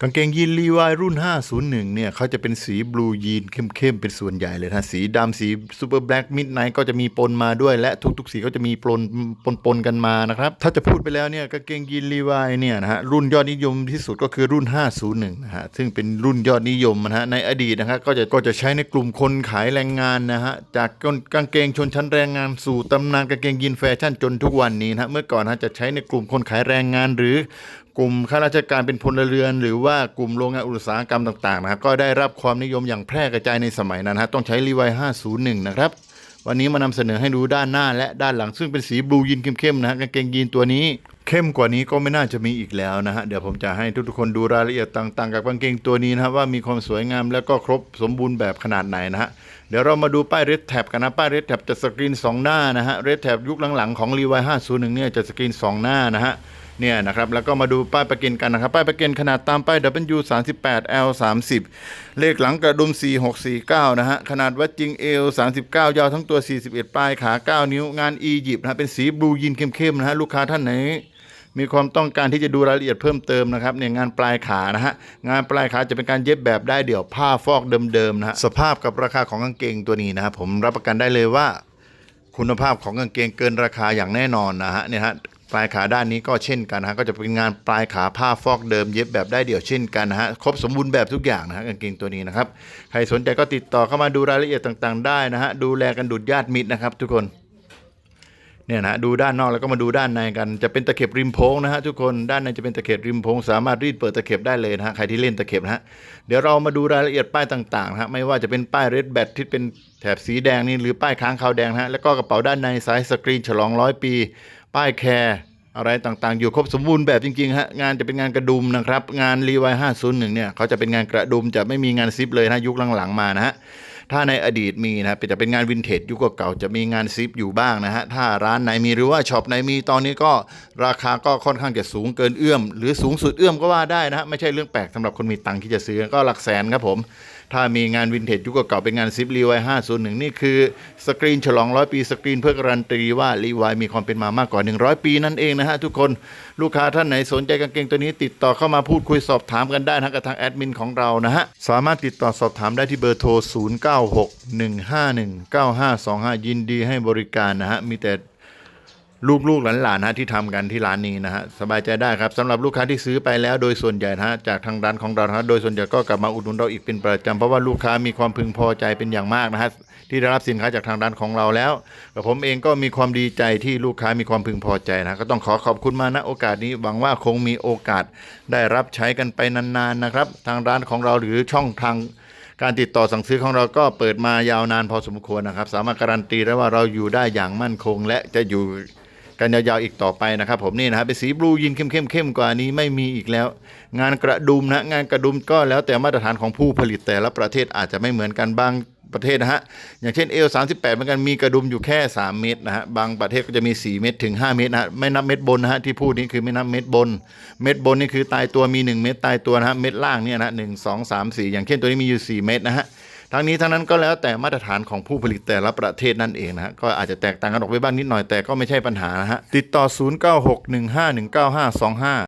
กางเกงยีนลีวายรุ่น 501 เนี่ยเขาจะเป็นสีบลูยีนเข้มๆ เป็นส่วนใหญ่เลยนะสีดำสีซูเปอร์แบล็กมิดไนท์ก็จะมีปนมาด้วยและทุกๆ สีก็จะมีปนปนปนๆกันมานะครับ ถ้าจะพูดไปแล้วเนี่ยกางเกงยีนลีวายเนี่ยนะฮะรุ่นยอดนิยมที่สุดก็คือรุ่น 501 นะฮะซึ่งเป็นรุ่นยอดนิยมนะฮะในอดีตนะครับก็จะก็จะใช้ในกลุ่มคนขายแรงงานนะฮะจากกางเกงชนชั้นแรงงานสู่ตำนานกางเกงยีนแฟชั่นจนทุกวันนี้นะฮะเมื่อก่อนนะฮะจะใช้ในกลุ่มคนขายแรงงานหรือ กลุ่มข้าราชการเป็นพลเรือน หรือว่ากลุ่มโรงงานอุตสาหกรรมต่างๆนะครับก็ได้รับความนิยมอย่างแพร่กระจายในสมัยนั้นฮะต้องใช้รีไว501 นะครับ วันนี้มานำเสนอให้ดูด้านหน้าและด้านหลังซึ่งเป็นสีบลูยีนเข้มๆนะฮะกางเกงยีนตัวนี้ เข้มกว่านี้ก็ไม่น่าจะมีอีกแล้วนะฮะเดี๋ยวผมจะให้ทุกๆคนดูรายละเอียดต่างๆ กับกางเกงตัวนี้นะครับว่ามีความสวยงามและก็ครบสมบูรณ์แบบขนาดไหนนะฮะเดี๋ยวเรามาดูป้ายเรดแท็บกันนะป้ายเรดแท็บจะสกรีนสองหน้านะฮะเรดแท็บยุคหลังๆของรีไว501เนี่ยจะสกรีนสองหน้านะฮะ เนี่ยนะครับแล้วก็มาดูป้ายประกันกันนะครับ ป้ายประกันขนาดตามป้าย W 3 8 L 30เลขหลังกระดุม 4649 นะฮะ ขนาดวัดจริง L 39 ยาวทั้งตัว 41 ปลายขา 9 นิ้วงานอียิปต์นะฮะเป็นสีบลูยีนเข้มๆนะฮะ ลูกค้าท่านไหนมีความต้องการที่จะดูรายละเอียดเพิ่มเติมนะครับเนี่ยงานปลายขานะฮะงานปลายขาจะเป็นการเย็บแบบได้เดี่ยวผ้าฟอกเดิมๆนะฮะสภาพกับราคาของกางเกงตัวนี้นะครับผมรับประกันได้เลยว่า คุณภาพของกางเกงเกินราคาอย่างแน่นอนนะฮะเนี่ยฮะ ปลายขาด้านนี้ก็เช่นกันนะฮะก็จะเป็นงานปลายขาผ้าฟอกเดิมเย็บแบบได้เดี่ยวเช่นกันนะฮะครบสมบูรณ์แบบทุกอย่างนะฮะกางเกงตัวนี้นะครับใครสนใจก็ติดต่อเข้ามาดูรายละเอียดต่างๆ ได้นะฮะดูแลกันดุดญาติมิตรนะครับ ทุกคนเนี่ยนะดูด้านนอกแล้วก็มาดูด้านในกันจะเป็นตะเข็บริมโพงนะฮะทุกคนด้านในจะเป็นตะเข็บริมโพงสามารถรีดเปิดตะเข็บได้เลยนะฮะใครที่เล่นตะเข็บนะฮะเดี๋ยวเรามาดูรายละเอียดป้ายต่างๆนะฮะไม่ว่าจะเป็นป้ายเรดแบทที่เป็นแถบสีแดงนี่หรือป้ายค้างคาวแดงนะฮะแล้วก็กระเป๋าด้านในสายสกรีนฉลองร้อยปี ป้ายแคร์อะไรต่างๆ อยู่ครบสมบูรณ์แบบจริงๆฮะงานจะเป็นงานกระดุมนะครับ งานรีวาย501เนี่ยเขาจะเป็นงานกระดุมจะไม่มีงานซิปเลยนะยุคหลังๆมานะฮะถ้าในอดีตมีนะจะเป็นงานวินเทจยุคเก่าๆจะมีงานซิปอยู่บ้างนะฮะถ้าร้านไหนมีหรือว่าช็อปไหนมีตอนนี้ก็ราคาก็ค่อนข้างจะสูงเกินเอื้อม หรือสูงสุดเอื้อมก็ว่าได้นะฮะไม่ใช่เรื่องแปลกสำหรับคนมีตังค์ที่จะซื้อก็หลักแสนครับผม ถ้ามีงานวินเทจยุคเก่าๆเป็นงานซิปรีไวาย501นี่คือ สกรีนฉลองร้อยปี สกรีนเพื่อการันตีว่ารีไวมีความเป็นมามากกว่า 100 ปีนั่นเองนะฮะทุกคนลูกค้าท่านไหนสนใจกางเกงตัวนี้ติดต่อเข้ามาพูดคุยสอบถามกันได้นะกับทางแอดมินของเรานะฮะสามารถติดต่อสอบถามได้ที่เบอร์โทร 0961519525 ยินดีให้บริการนะฮะมีแต่ ลูกๆหลานๆนะฮะที่ทำกันที่ร้านนี้นะฮะสบายใจได้ครับสำหรับลูกค้าที่ซื้อไปแล้วโดยส่วนใหญ่นะฮะจากทางร้านของเราฮะโดยส่วนใหญ่ก็กลับมาอุดหนุนเราอีกเป็นประจำเพราะว่าลูกค้ามีความพึงพอใจเป็นอย่างมากนะฮะที่ได้รับสินค้าจากทางร้านของเราแล้วแต่ผมเองก็มีความดีใจที่ลูกค้ามีความพึงพอใจนะก็ต้องขอขอบคุณมาณโอกาสนี้หวังว่าคงมีโอกาสได้รับใช้กันไปนานๆนะครับ ทางร้านของเราหรือช่องทางการติดต่อสั่งซื้อของเราก็เปิดมายาวนานพอสมควรนะครับ สามารถการันตีได้ว่าเราอยู่ได้อย่างมั่นคง และจะอยู่ กันยาวๆอีกต่อไปนะครับผมนี่นะครับเป็นสีบลูยินเข้มๆเข้มกว่านี้ไม่มีอีกแล้ว งานกระดุมนะงานกระดุมก็แล้วแต่มาตรฐานของผู้ผลิตแต่ละประเทศอาจจะไม่เหมือนกันบางประเทศนะฮะอย่างเช่นเอล38เหมือนกันมีกระดุมอยู่แค่ 3 เมตรนะฮะบางประเทศก็จะมี 4 เมตรถึง 5 เมตรนะฮะไม่นับเม็ดบนนะฮะที่พูดนี่คือไม่นับเม็ดบน เม็ดบนนี่คือตายตัวมี 1 เม็ดตายตัวนะฮะเม็ดล่างเนี่ยนะหนึ่งสองสามสี่อย่างเช่นตัวนี้มีอยู่ 4 เม็ดนะฮะ ทั้งนี้ทั้งนั้นก็แล้วแต่มาตรฐานของผู้ผลิตแต่ละประเทศนั่นเองนะฮะก็อาจจะแตกต่างกันออกไปบ้างนิดหน่อยแต่ก็ไม่ใช่ปัญหานะฮะติดต่อ 0961519525